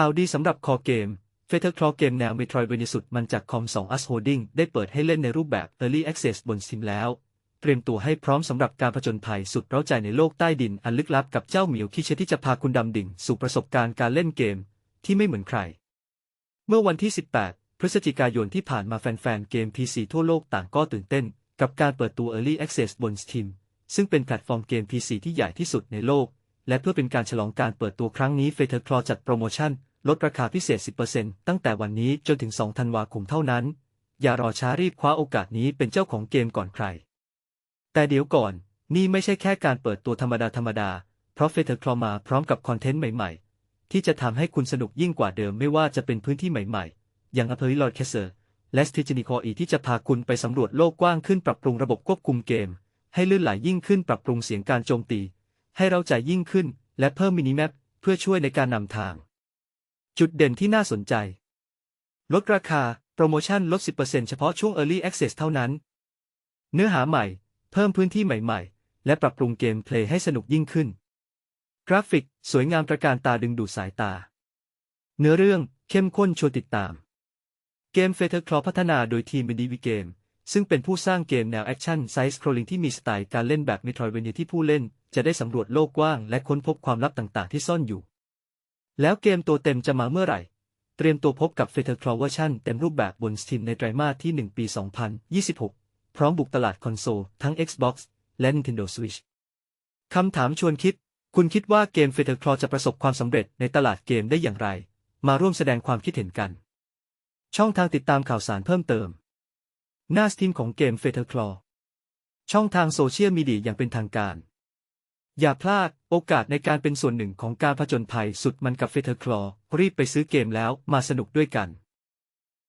ข่าวดีสำหรับคอเกม f a t a l Claw เกมแนว Metroidvania สุดมันจากคอม2 Us Holding ได้เปิดให้เล่นในรูปแบบ Early Access บน Steam แล้ว เตรียมตัวให้พร้อมสำหรับการผจญภัยสุดเร้าใจในโลกใต้ดินอันลึกลับกับเจ้าหมียวคิเชที่จะพาคุณดำดิ่ง สู่ประสบการณ์การเล่นเกม ที่ไม่เหมือนใคร เมื่อวันที่ 18 พฤศจิกายนที่ผ่านมาแฟนๆ เกม PC ทั่วโลกต่างก็ตื่นเต้น กับการเปิดตัว Early Access บน Steam ซึ่งเป็นแพลตฟอร์มเกม PC ที่ใหญ่ที่สุดในโลก และเพื่อเป็นการฉลองการเปิดตัวครั้งนี้ f a t a l Claw จัดโปรโมชั่น ลดราคาพิเศษ 10%ตั้งแต่วันนี้จนถึง 2 ธันวาคมเท่านั้น อย่ารอช้ารีบคว้าโอกาสนี้เป็นเจ้าของเกมก่อนใคร แต่เดี๋ยวก่อน นี่ไม่ใช่แค่การเปิดตัวธรรมดาธรรมดา เพราะ f a t a l Claw มาพร้อมกับคอนเทนต์ใหม่ ๆ ที่จะทำให้คุณสนุกยิ่งกว่าเดิมไม่ว่าจะเป็นพื้นที่ใหม่ๆ อย่างอเพอร์ลอดแคสเซอร์และสติจินิคออีที่จะพาคุณไปสำรวจโลกกว้างขึ้นปรับปรุงระบบควบคุมเกม ให้ลื่นไหลยิ่งขึ้นปรับปรุงเสียงการโจมตี ให้เราใจยิ่งขึ้น และเพิ่มมินิแมปเพื่อช่วยในการนำทาง จุดเด่นที่น่าสนใจ ลดราคา โปรโมชั่นลด 10%เฉพาะช่วง Early Access เท่านั้น เนื้อหาใหม่ เพิ่มพื้นที่ใหม่ ๆ และปรับปรุงเกมเพลย์ให้สนุกยิ่งขึ้น กราฟิก สวยงามตระการตาดึงดูดสายตา เนื้อเรื่องเข้มข้นชวนติดตาม เกม Fatal Claw พัฒนาโดยทีม Medivi Game ซึ่งเป็นผู้สร้างเกมแนวแอคชั่นไซส์ scrolling ที่มีสไตล์การเล่นแบบ Metroidvania ที่ผู้เล่น จะได้สำรวจโลกกว้างและค้นพบความลับต่างๆ ที่ซ่อนอยู่ แล้วเกมตัวเต็มจะมาเมื่อไหร่ เตรียมตัวพบกับ Fatal Claw เวอร์ชันเต็มรูปแบบบน Steam ในไตรมาสที่ 1 ปี 2026 พร้อมบุกตลาดคอนโซลทั้ง Xbox และ Nintendo Switch คำถามชวนคิด คุณคิดว่าเกม Fatal Claw จะประสบความสำเร็จในตลาดเกมได้อย่างไร มาร่วมแสดงความคิดเห็นกัน ช่องทางติดตามข่าวสารเพิ่มเติม หน้าสตรีมของเกม Fatal Claw ช่องทางโซเชียลมีเดียอย่างเป็นทางการ อย่าพลาดโอกาสในการเป็นส่วนหนึ่งของการผจญภัยสุดมันกับเฟเธอร์คลอรีบไปซื้อเกมแล้วมาสนุกด้วยกัน